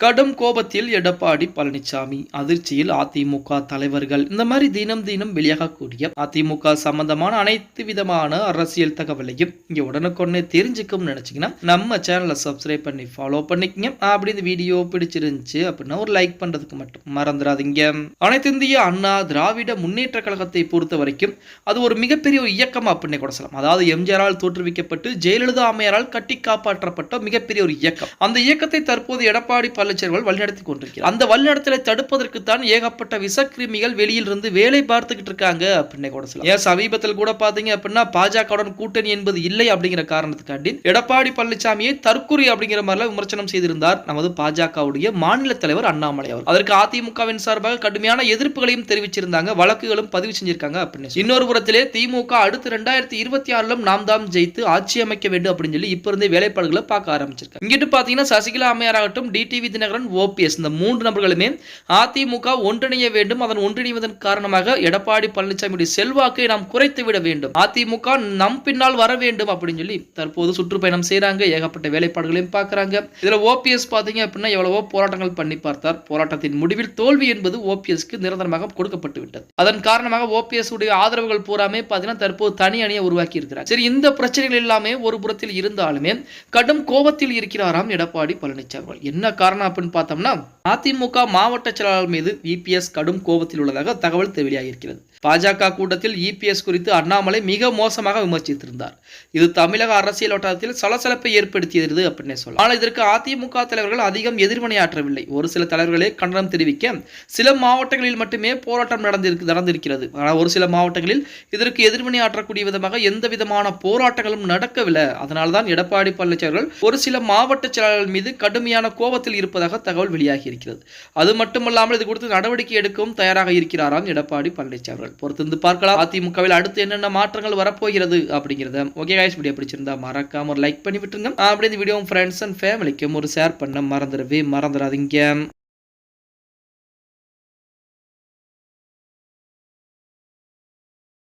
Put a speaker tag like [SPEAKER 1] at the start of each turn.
[SPEAKER 1] கடும் கோபத்தில் எடப்பாடி பழனிசாமி அதிர்ச்சியில் அதிமுக தலைவர்கள். இந்த மாதிரி தினம் தினம் வெளியாகக்கூடிய அதிமுக சம்பந்தமான அனைத்து விதமான அரசியல் தகவலையும் இங்க உடனுக்குடனே தெரிஞ்சுக்கணும்னு நினைச்சீங்கன்னா நம்ம சேனலை சப்ஸ்கிரைப் பண்ணி ஃபாலோ பண்ணிக்கங்க. அப்படி இந்த வீடியோ பிடிச்சிருந்துச்சு அப்படின்னா ஒரு லைக் பண்றதுக்கு மட்டும் மறந்துடாதீங்க. அனைத்து இந்திய அண்ணா திராவிட முன்னேற்ற கழகத்தை பொறுத்த வரைக்கும் அது ஒரு மிகப்பெரிய ஒரு இயக்கம் அப்படின்னு கூட சொல்லலாம். அதாவது எம்ஜிஆரால் தோற்றுவிக்கப்பட்டு ஜெயலலிதா அம்மையாரால் கட்டி காப்பாற்றப்பட்ட மிகப்பெரிய ஒரு இயக்கம். அந்த இயக்கத்தை தற்போது எடப்பாடி பழனிசாமிகள் வழிநடத்தி கொண்டிருக்கிறார். அந்த வழிநடத்தலை தடுப்பதற்கு தான் ஏகப்பட்ட விசக்கிருமிகள் வெளியில் இருந்து வேலை பார்த்துக்கிட்டு இருக்காங்க அப்படின்னு கூட சொல்லலாம். ஏன் சமீபத்தில் கூட பாத்தீங்க அப்படின்னா பாஜகவுடன் கூட்டணி என்பது இல்லை அப்படிங்கிற காரணத்துக்காண்டி எடப்பாடி பழனிசாமியை தற்கொலை அப்படிங்கிற மாதிரிலாம் விமர்சனம் செய்திருந்தார் நமது பாஜகவுடைய மாநில தலைவர் அண்ணாமலை அவர் அதற்கு அதிமுகவின் சார்பாக கடுமையான எதிர்ப்புகளையும் தெரிவிச்சிருந்தாங்க வழக்குகளும் பதிவு செஞ்சிருக்காங்க அப்படின்னு இன்னொரு புறத்திலே திமுக அடுத்து ரெண்டாயிரத்தி இருபத்தி ஆறிலும் நாம் தான் ஜெயித்து ஆட்சி அமைக்க வேண்டும் அப்படின்னு சொல்லி இப்ப இருந்தே வேலைப்பாடுகளை பார்க்க ஆரம்பிச்சிருக்காங்க. இங்கிட்டு பாத்தீங்கன்னா சசிகலா அம்மையாராகட்டும் டிடிவி தினகரன் ஓபிஎஸ். இந்த மூன்று நபர்களுமே அதிமுக ஒன்றிணைய வேண்டும் அதன் ஒன்றிணைவதன் காரணமாக எடப்பாடி பழனிசாமியுடைய செல்வாக்கை நாம் குறைத்து விட வேண்டும். அதிமுக நம் பின்னால் வர வேண்டும் அப்படின்னு சொல்லி தற்போது சுற்றுப்பயணம் செய்யறாங்க ஏகப்பட்ட வேலைப்பாடுகளையும் பார்க்கறாங்க. இதுல ஓபிஎஸ் பாத்தீங்க அப்படின்னா எவ்வளவோ போராட்டங்கள் பண்ணி பார்த்தார். போராட்டத்தின் முடிவில் தோல்வி என்பது ஓபிஎஸ்க்கு நிரந்தரமாக கொடுக்கப்பட்டு விட்டது. அதன் காரணமாக ஓபிஎஸ் உடைய ஆதரவுகள் பூராமே பாத்தீங்கன்னா தற்போது தனி அணியை உருவாக்கி இருக்கிறார். சரி இந்த பிரச்சனைகள் எல்லாமே ஒரு புறத்தில் இருந்தாலுமே கடும் கோபத்தில் இருக்கிறாராம் எடப்பாடி பழனிசாமி என்ன காரணம் அப்படின்னு பார்த்தோம்னா அதிமுக மாவட்ட செயலாளர் மீது இபிஎஸ் கடும் கோபத்தில் உள்ளதாக தகவல் வெளியாகியிருக்கிறது பாஜக கூட்டத்தில் இபிஎஸ் குறித்து அண்ணாமலை மிக மோசமாக விமர்சித்திருந்தார். இது தமிழக அரசியல் வட்டாரத்தில் சலசலப்பை ஏற்படுத்தியது அப்படின்னு சொல்லலாம். ஆனால் இதற்கு அதிமுக தலைவர்கள் அதிகம் எதிர்வினையாற்றவில்லை. ஒரு சில தலைவர்களே கண்டனம் தெரிவிக்க சில மாவட்டங்களில் மட்டுமே போராட்டம் நடந்திருக்கு நடந்திருக்கிறது. ஆனால் ஒரு சில மாவட்டங்களில் இதற்கு எதிர்வினையாற்றக்கூடிய விதமாக எந்த விதமான போராட்டங்களும் நடக்கவில்லை. அதனால்தான் எடப்பாடி பழனிசாமி ஒரு சில மாவட்ட செயலாளர்கள் மீது கடுமையான கோபத்தில் இருப்ப இருப்பதாக தகவல் வெளியாகி இருக்கிறது. அது மட்டுமல்லாமல் இது குறித்து நடவடிக்கை எடுக்கவும் தயாராக இருக்கிறாராம் எடப்பாடி பழனிசாமி அவர்கள். பொறுத்திருந்து பார்க்கலாம். அதிமுகவில் அடுத்து என்னென்ன மாற்றங்கள் வரப்போகிறது அப்படிங்கிறத. ஓகே காய்ஸ் வீடியோ பிடிச்சிருந்தா மறக்காம ஒரு லைக் பண்ணி விட்டுருங்க அப்படி இந்த வீடியோ ஃப்ரெண்ட்ஸ் அண்ட் ஃபேமிலிக்கும் ஒரு ஷேர் பண்ண மறந்துடவே மறந்துடாதீங்க.